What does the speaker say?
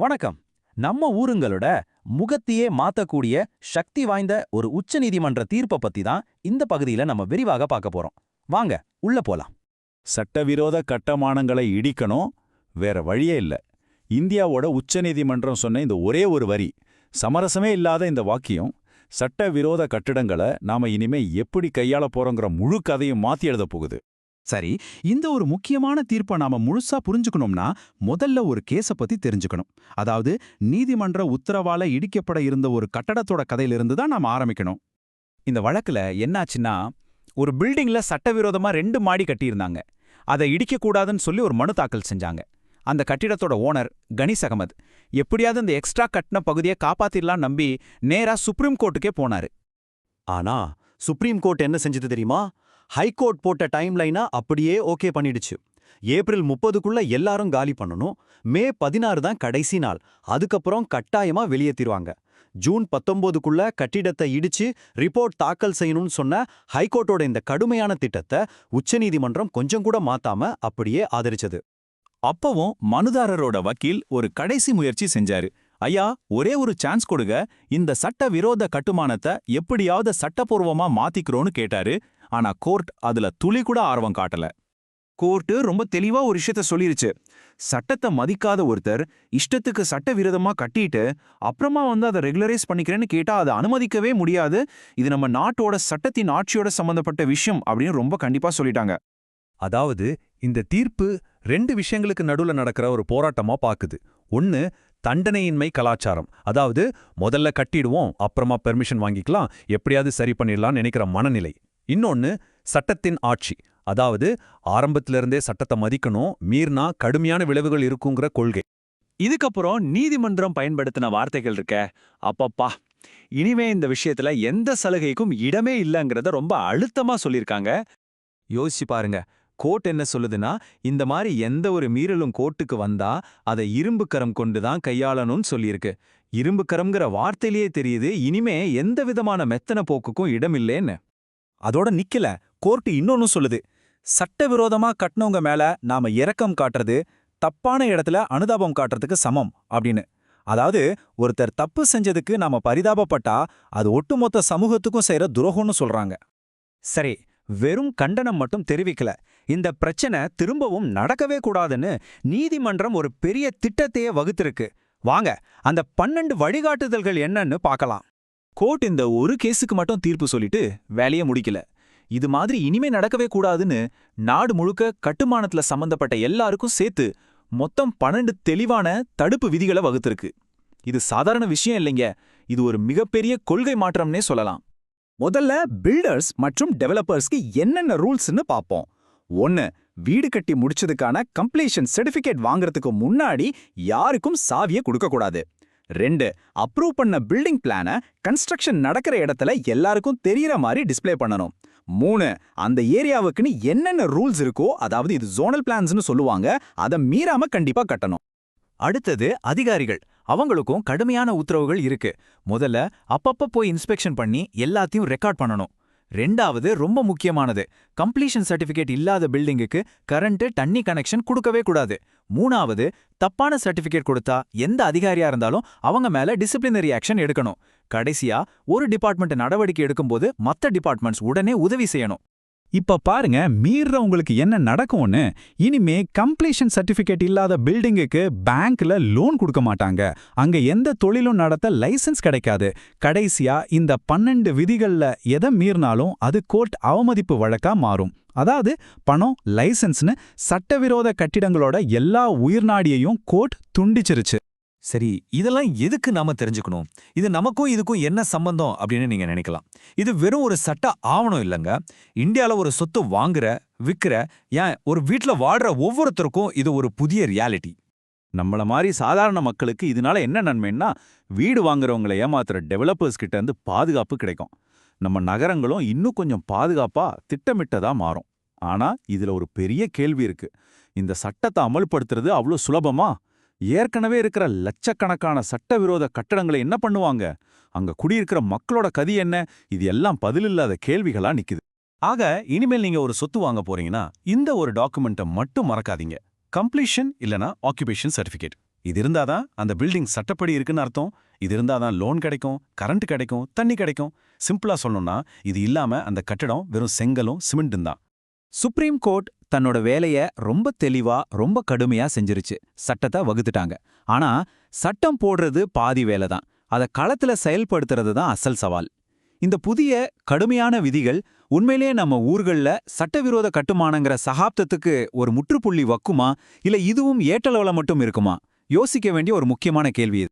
வணக்கம். நம்ம ஊருங்களோட முகத்தையே மாத்தக்கூடிய சக்தி வாய்ந்த ஒரு உச்சநீதிமன்ற தீர்ப்பை பத்தி தான் இந்த பகுதியில நம்ம விரிவாக பார்க்க போறோம். வாங்க உள்ள போலாம். சட்டவிரோத கட்டமானங்களை இடிக்கணும் வேற வழியே இல்ல. இந்தியாவோட உச்சநீதிமன்றம் சொன்ன இந்த ஒரே ஒரு வரி சமரசமே இல்லாத இந்த வாக்கியம் சட்டவிரோத கட்டிடங்களை நாம இனிமே எப்படி கையாள போறோங்கிற முழு கதையும் மாத்தி எழுத போகுது. சரி இந்த ஒரு முக்கியமான தீர்ப்பை நாம முழுசா புரிஞ்சுக்கணும்னா முதல்ல ஒரு கேஸ பத்தி தெரிஞ்சுக்கணும். அதாவது நீதிமன்ற உத்தரவால இடிக்கப்பட இருந்த ஒரு கட்டடத்தோட கதையிலிருந்து தான் நாம ஆரம்பிக்கணும். இந்த வழக்குல என்னாச்சுன்னா ஒரு பில்டிங்ல சட்டவிரோதமா ரெண்டு மாடி கட்டியிருந்தாங்க. அதை இடிக்கக்கூடாதுன்னு சொல்லி ஒரு மனு தாக்கல் செஞ்சாங்க. அந்த கட்டிடத்தோட ஓனர் கணேஷ் அகமது. எப்படியாவது இந்த எக்ஸ்ட்ரா கட்டின பகுதியை காப்பாத்திடலாம் நம்பி நேரா சுப்ரீம் கோர்ட்டுக்கே போனாரு. ஆனா சுப்ரீம் கோர்ட் என்ன செஞ்சது தெரியுமா? ஹைகோர்ட் போட்ட டைம் லைனா அப்படியே ஓகே பண்ணிடுச்சு. ஏப்ரல் முப்பதுக்குள்ள எல்லாரும் காலி பண்ணணும். மே பதினாறு தான் கடைசி நாள். அதுக்கப்புறம் கட்டாயமா வெளியேத்திருவாங்க. ஜூன் பத்தொன்பதுக்குள்ள கட்டிடத்தை இடிச்சு ரிப்போர்ட் தாக்கல் செய்யணும்னு சொன்ன ஹைகோர்ட்டோட இந்த கடுமையான திட்டத்தை உச்சநீதிமன்றம் கொஞ்சம் கூட மாத்தாம அப்படியே ஆதரிச்சது. அப்பவும் மனுதாரரோட வக்கீல் ஒரு கடைசி முயற்சி செஞ்சாரு. ஐயா ஒரே ஒரு சான்ஸ் கொடுங்க. இந்த சட்டவிரோத கட்டுமானத்தை எப்படியாவது சட்டப்பூர்வமா மாத்திக்கிறோன்னு கேட்டாரு. ஆனா கோர்ட் அதுல துளி கூட ஆர்வம் காட்டல. கோர்ட்டு ரொம்ப தெளிவா ஒரு விஷயத்த சொல்லிருச்சு. சட்டத்தை மதிக்காத ஒருத்தர் இஷ்டத்துக்கு சட்டவிரோதமா கட்டிட்டு அப்புறமா வந்து அதை ரெகுலரைஸ் பண்ணிக்கிறேன்னு கேட்டா அதை அனுமதிக்கவே முடியாது. இது நம்ம நாட்டோட சட்டத்தின் ஆட்சியோட சம்பந்தப்பட்ட விஷயம் அப்படின்னு ரொம்ப கண்டிப்பா சொல்லிட்டாங்க. அதாவது இந்த தீர்ப்பு ரெண்டு விஷயங்களுக்கு நடுவுல நடக்கிற ஒரு போராட்டமா பாக்குது. ஒன்னு தண்டனையின்மை கலாச்சாரம். அதாவது முதல்ல கட்டிடுவோம் அப்புறமா பெர்மிஷன் வாங்கிக்கலாம் எப்படியாவது சரி பண்ணிடலாம்னு நினைக்கிற மனநிலை. இன்னொன்னு சட்டத்தின் ஆட்சி. அதாவது ஆரம்பத்திலிருந்தே சட்டத்தை மதிக்கணும் மீறினா கடுமையான விளைவுகள் இருக்குங்கிற கொள்கை. இதுக்கப்புறம் நீதிமன்றம் பயன்படுத்தின வார்த்தைகள் இருக்க அப்பப்பா இனிமே இந்த விஷயத்துல எந்த சலுகைக்கும் இடமே இல்லைங்கிறத ரொம்ப அழுத்தமா சொல்லியிருக்காங்க. யோசிச்சு பாருங்க கோர்ட் என்ன சொல்லுதுன்னா இந்த மாதிரி எந்த ஒரு மீறலும் கோர்ட்டுக்கு வந்தா அதை இரும்பு கரம் கொண்டு தான் கையாளணும்னு சொல்லியிருக்கு. இரும்பு கரம்ங்கிற வார்த்தையிலேயே தெரியுது இனிமே எந்த விதமான மெத்தன போக்குக்கும் இடமில்லேன்னு. அதோட நிக்கல கோர்ட்டு இன்னொன்னு சொல்லுது. சட்டவிரோதமா கட்டினவங்க மேல நாம இரக்கம் காட்டுறது தப்பான இடத்துல அனுதாபம் காட்டுறதுக்கு சமம் அப்படின்னு. அதாவது ஒருத்தர் தப்பு செஞ்சதுக்கு நாம பரிதாபப்பட்டா அது ஒட்டுமொத்த சமூகத்துக்கும் செய்யற துரோகம்னு சொல்றாங்க. சரி வெறும் கண்டனம் மட்டும் தெரிவிக்கல. இந்த பிரச்சனை திரும்பவும் நடக்கவே கூடாதுன்னு நீதிமன்றம் ஒரு பெரிய திட்டத்தையே வகுத்திருக்கு. வாங்க அந்த பன்னெண்டு வழிகாட்டுதல்கள் என்னன்னு பார்க்கலாம். கோர்ட் இந்த ஒரு கேஸுக்கு மட்டும் தீர்ப்பு சொல்லிட்டு வேலையை முடிக்கல. இது மாதிரி இனிமே நடக்கவே கூடாதுன்னு நாடு முழுக்க கட்டுமானத்துல சம்பந்தப்பட்ட எல்லாருக்கும் சேர்த்து மொத்தம் பன்னெண்டு தெளிவான தடுப்பு விதிகளை வகுத்திருக்கு. இது சாதாரண விஷயம் இல்லைங்க. இது ஒரு மிகப்பெரிய கொள்கை மாற்றம்னே சொல்லலாம். முதல்ல பில்டர்ஸ் மற்றும் டெவலப்பர்ஸ்க்கு என்னென்ன ரூல்ஸ்னு பார்ப்போம். ஒன்னு வீடு கட்டி முடிச்சதுக்கான கம்ப்ளீஷன் சர்டிஃபிகேட் வாங்குறதுக்கு முன்னாடி யாருக்கும் சாவியை கொடுக்கக்கூடாது. ரெண்டு அப்ரூவ் பண்ண பில்டிங் பிளான கன்ஸ்ட்ரக்ஷன் நடக்கிற இடத்துல எல்லாருக்கும் தெரியற மாதிரி டிஸ்ப்ளே பண்ணணும். மூணு அந்த ஏரியாவுக்குன்னு என்னென்ன ரூல்ஸ் இருக்கோ அதாவது இது ஜோனல் பிளான்ஸ்னு சொல்லுவாங்க அதை மீறாம கண்டிப்பா கட்டணும். அடுத்தது அதிகாரிகள். அவங்களுக்கும் கடுமையான உத்தரவுகள் இருக்கு. முதல்ல அப்பப்ப போய் இன்ஸ்பெக்ஷன் பண்ணி எல்லாத்தையும் ரெக்கார்ட் பண்ணணும். ரெண்டாவது ரொம்ப முக்கியமானது கம்ப்ளீஷன் சர்டிஃபிகேட் இல்லாத பில்டிங்குக்கு கரண்ட் தண்ணி கனெக்ஷன் கொடுக்கவே கூடாது. மூணாவது தப்பான சர்டிஃபிகேட் கொடுத்தா எந்த அதிகாரியா இருந்தாலும் அவங்க மேல டிசிப்ளினரி ஆக்ஷன் எடுக்கணும். கடைசியா ஒரு டிபார்ட்மெண்ட் நடவடிக்கை எடுக்கும்போது மத்த டிபார்ட்மெண்ட்ஸ் உடனே உதவி செய்யணும். இப்ப பாருங்க மீறவங்களுக்கு என்ன நடக்கும்னு இனிமே கம்ப்ளீஷன் சர்டிபிகேட் இல்லாத பில்டிங்குக்கு பேங்க்ல லோன் கொடுக்க மாட்டாங்க. அங்க எந்த தொழிலும் நடத்த லைசன்ஸ் கிடைக்காது. கடைசியா இந்த பன்னெண்டு விதிகள்ல எதை மீறினாலும் அது கோர்ட் அவமதிப்பு வழக்கா மாறும். அதாவது பணம் லைசென்ஸ்னு சட்டவிரோத கட்டிடங்களோட எல்லா உயிர்நாடியையும் கோர்ட் துண்டிச்சிருச்சு. சரி இதெல்லாம் எதுக்கு நாம தெரிஞ்சுக்கணும்? இது நமக்கும் இதுக்கும் என்ன சம்பந்தம் அப்படின்னு நீங்க நினைக்கலாம். இது வெறும் ஒரு சட்ட ஆவணம் இல்லைங்க. இந்தியால ஒரு சொத்து வாங்குற விற்கிற ஏன் ஒரு வீட்ல வாழ்ற ஒவ்வொருத்தருக்கும் இது ஒரு புதிய ரியாலிட்டி. நம்மள மாதிரி சாதாரண மக்களுக்கு இதனால என்ன நன்மைன்னா வீடு வாங்குறவங்களை ஏமாத்துற டெவலப்பர்ஸ் கிட்ட இருந்து பாதுகாப்பு கிடைக்கும். நம்ம நகரங்களும் இன்னும் கொஞ்சம் பாதுகாப்பா திட்டமிட்டதா மாறும். ஆனா இதுல ஒரு பெரிய கேள்வி இருக்கு. இந்த சட்டத்தை அமல்படுத்துறது அவ்வளோ சுலபமா? ஏற்கனவே இருக்கிற லட்சக்கணக்கான சட்டவிரோத கட்டடங்களை என்ன பண்ணுவாங்க? அங்க குடியிருக்கிற மக்களோட கதி என்ன? இது எல்லாம் பதிலில்லாத கேள்விகளா நிக்குது. ஆக இனிமேல் நீங்க ஒரு சொத்து வாங்க போறீங்கன்னா இந்த ஒரு டாக்குமெண்ட்டை மட்டும் மறக்காதீங்க. கம்ப்ளீஷன் இல்லனா ஆக்குபேஷன் சர்டிஃபிகேட். இது இருந்தாதான் அந்த பில்டிங் சட்டப்படி இருக்குன்னு அர்த்தம். இது இருந்தாதான் லோன் கிடைக்கும் கரண்ட் கிடைக்கும் தண்ணி கிடைக்கும். சிம்பிளா சொல்லணும்னா இது இல்லாம அந்த கட்டடம் வெறும் செங்கலும் சிமெண்ட்டும் தான். சுப்ரீம் கோர்ட் தன்னோட வேலைய ரொம்ப தெளிவா ரொம்ப கடுமையா செஞ்சிருச்சு. சட்டத்தை வகுத்துட்டாங்க. ஆனா சட்டம் போடுறது பாதி வேலை தான் அதை களத்துல செயல்படுத்துறது தான் அசல் சவால். இந்த புதிய கடுமையான விதிகள் உண்மையிலேயே நம்ம ஊர்கள்ல சட்டவிரோத கட்டுமானங்கிற சகாப்தத்துக்கு ஒரு முற்றுப்புள்ளி வக்குமா? இல்ல இதுவும் ஏற்றளவுல மட்டும் இருக்குமா? யோசிக்க வேண்டிய ஒரு முக்கியமான கேள்வி இது.